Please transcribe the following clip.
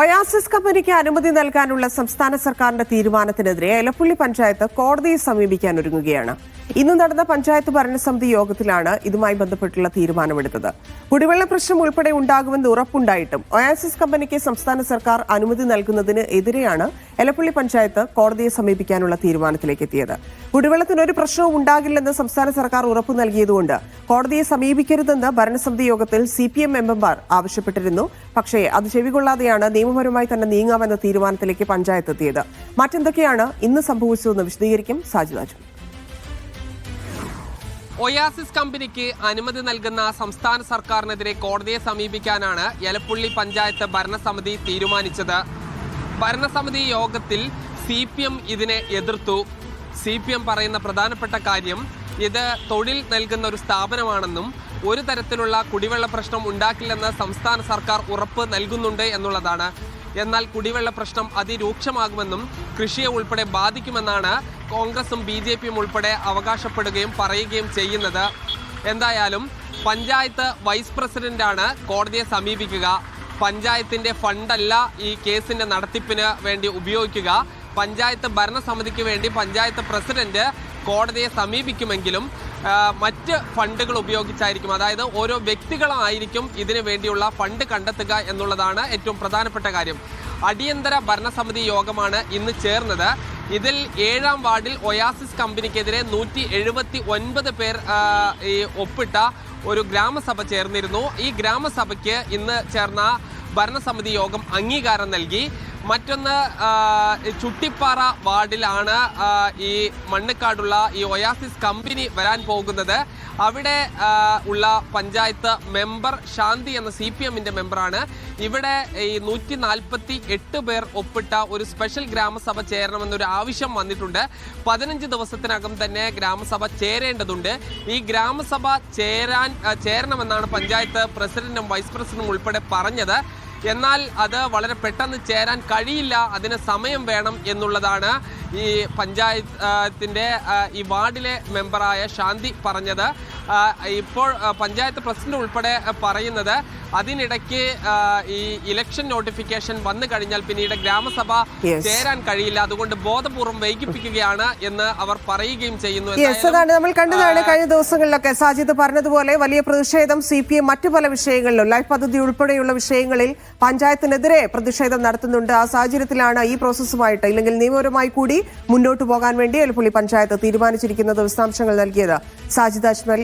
Oasis കമ്പനിക്ക് അനുമതി നൽകാനുള്ള സംസ്ഥാന സർക്കാരിന്റെ തീരുമാനത്തിനെതിരെ എലപ്പുള്ളി പഞ്ചായത്ത് കോടതിയെ സമീപിക്കാൻ ഒരുങ്ങുകയാണ്. ഇന്ന് നടന്ന പഞ്ചായത്ത് ഭരണസമിതി യോഗത്തിലാണ് ഇതുമായി ബന്ധപ്പെട്ടുള്ള തീരുമാനമെടുത്തത്. കുടിവെള്ള പ്രശ്നം ഉൾപ്പെടെ ഉണ്ടാകുമെന്ന് ഉറപ്പുണ്ടായിട്ടും ഒയാസിസ് കമ്പനിക്ക് സംസ്ഥാന സർക്കാർ അനുമതി നൽകുന്നതിന് എതിരെയാണ് എലപ്പുള്ളി പഞ്ചായത്ത് കോടതിയെ സമീപിക്കാനുള്ള തീരുമാനത്തിലേക്ക് എത്തിയത്. കുടിവെള്ളത്തിന് ഒരു പ്രശ്നവും ഉണ്ടാകില്ലെന്ന് സംസ്ഥാന സർക്കാർ ഉറപ്പു നൽകിയതുകൊണ്ട് കോടതിയെ സമീപിക്കരുതെന്ന് ഭരണസമിതി യോഗത്തിൽ സി പി എം മെമ്പർമാർ ആവശ്യപ്പെട്ടിരുന്നു. പക്ഷേ അത് ചെവികൊള്ളാതെയാണ് നിയമപരമായി തന്നെ നീങ്ങാമെന്ന തീരുമാനത്തിലേക്ക് പഞ്ചായത്ത് എത്തിയത്. മറ്റെന്തൊക്കെയാണ് ഇന്ന് സംഭവിച്ചതെന്ന് വിശദീകരിക്കും സാജുരാജു ഒയാസിസ് കമ്പനിക്ക് അനുമതി നൽകുന്ന സംസ്ഥാന സർക്കാരിനെതിരെ കോടതിയെ സമീപിക്കാനാണ് എലപ്പുള്ളി പഞ്ചായത്ത് ഭരണസമിതി തീരുമാനിച്ചത്. ഭരണസമിതി യോഗത്തിൽ സി പി എം ഇതിനെ എതിർത്തു. സി പി എം പറയുന്ന പ്രധാനപ്പെട്ട കാര്യം ഇത് തൊഴിൽ നൽകുന്ന ഒരു സ്ഥാപനമാണെന്നും ഒരു തരത്തിലുള്ള കുടിവെള്ള പ്രശ്നം ഉണ്ടാക്കില്ലെന്ന് സംസ്ഥാന സർക്കാർ ഉറപ്പ് നൽകുന്നുണ്ട് എന്നുള്ളതാണ്. എന്നാൽ കുടിവെള്ള പ്രശ്നം അതിരൂക്ഷമാകുമെന്നും കൃഷിയെ ഉൾപ്പെടെ ബാധിക്കുമെന്നാണ് കോൺഗ്രസും ബി ജെ പിയും ഉൾപ്പെടെ അവകാശപ്പെടുകയും പറയുകയും ചെയ്യുന്നത്. എന്തായാലും പഞ്ചായത്ത് വൈസ് പ്രസിഡന്റാണ് കോടതിയെ സമീപിക്കുക. പഞ്ചായത്തിന്റെ ഫണ്ടല്ല ഈ കേസിന്റെ നടത്തിപ്പിന് വേണ്ടി ഉപയോഗിക്കുക. പഞ്ചായത്ത് ഭരണസമിതിക്ക് വേണ്ടി പഞ്ചായത്ത് പ്രസിഡന്റ് കോടതിയെ സമീപിക്കുമെങ്കിലും മറ്റ് ഫണ്ടുകൾ ഉപയോഗിച്ചായിരിക്കും. അതായത് ഓരോ വ്യക്തികളായിരിക്കും ഇതിനു വേണ്ടിയുള്ള ഫണ്ട് കണ്ടെത്തുക എന്നുള്ളതാണ് ഏറ്റവും പ്രധാനപ്പെട്ട കാര്യം. അടിയന്തര ഭരണസമിതി യോഗമാണ് ഇന്ന് ചേർന്നത്. ഇതിൽ ഏഴാം വാർഡിൽ ഒയാസിസ് കമ്പനിക്കെതിരെ നൂറ്റി എഴുപത്തി ഒൻപത് പേർ ഈ ഒപ്പിട്ട ഒരു ഗ്രാമസഭ ചേർന്നിരുന്നു. ഈ ഗ്രാമസഭയ്ക്ക് ഇന്ന് ചേർന്ന ഭരണസമിതി യോഗം അംഗീകാരം നൽകി. മറ്റൊന്ന് ചുട്ടിപ്പാറ വാർഡിലാണ് ഈ മണ്ണക്കാടുള്ള ഈ ഒയാസിസ് കമ്പനി വരാൻ പോകുന്നത്. അവിടെ ഉള്ള പഞ്ചായത്ത് മെമ്പർ ശാന്തി എന്ന സി പി എമ്മിന്റെ മെമ്പറാണ്. ഇവിടെ ഈ നൂറ്റി നാൽപ്പത്തി എട്ട് പേർ ഒപ്പിട്ട ഒരു സ്പെഷ്യൽ ഗ്രാമസഭ ചേരണമെന്നൊരു ആവശ്യം വന്നിട്ടുണ്ട്. പതിനഞ്ച് ദിവസത്തിനകം തന്നെ ഗ്രാമസഭ ചേരേണ്ടതുണ്ട്. ഈ ഗ്രാമസഭ ചേരാൻ ചേരണമെന്നാണ് പഞ്ചായത്ത് പ്രസിഡന്റും വൈസ് പ്രസിഡന്റും ഉൾപ്പെടെ പറഞ്ഞത്. എന്നാൽ അത് വളരെ പെട്ടെന്ന് ചേരാൻ കഴിയില്ല അതിന് സമയം വേണം എന്നുള്ളതാണ് ഈ പഞ്ചായത്തിന്റെ ഈ വാർഡിലെ മെമ്പറായ ശാന്തി പറഞ്ഞത്. ഇപ്പോൾ പഞ്ചായത്ത് പ്രസിഡന്റ് ഉൾപ്പെടെ പറയുന്നത് അതിനിടയ്ക്ക് ഈ ഇലക്ഷൻ നോട്ടിഫിക്കേഷൻ വന്നു കഴിഞ്ഞാൽ പിന്നീട് ഗ്രാമസഭ ചേരാൻ കഴിയില്ല. അതുകൊണ്ട് ബോധപൂർവം വൈകിപ്പിക്കുകയാണ് എന്ന് അവർ പറയുകയും ചെയ്യുന്നു. അതാണ് നമ്മൾ കണ്ടതാണ് കഴിഞ്ഞ ദിവസങ്ങളിലൊക്കെ. സാജിദ് പറഞ്ഞതുപോലെ വലിയ പ്രതിഷേധം സി പി എം മറ്റു പല വിഷയങ്ങളിലും ലൈഫ് പദ്ധതി ഉൾപ്പെടെയുള്ള വിഷയങ്ങളിൽ പഞ്ചായത്തിനെതിരെ പ്രതിഷേധം നടത്തുന്നുണ്ട്. ആ സാഹചര്യത്തിലാണ് ഈ പ്രോസസ്സുമായിട്ട് ഇല്ലെങ്കിൽ നിയമപരമായി കൂടി മുന്നോട്ട് പോകാൻ വേണ്ടി എലപ്പുള്ളി പഞ്ചായത്ത് തീരുമാനിച്ചിരിക്കുന്നത് വിശദാംശങ്ങൾ നൽകിയത് സാജിദ് അജ്മൽ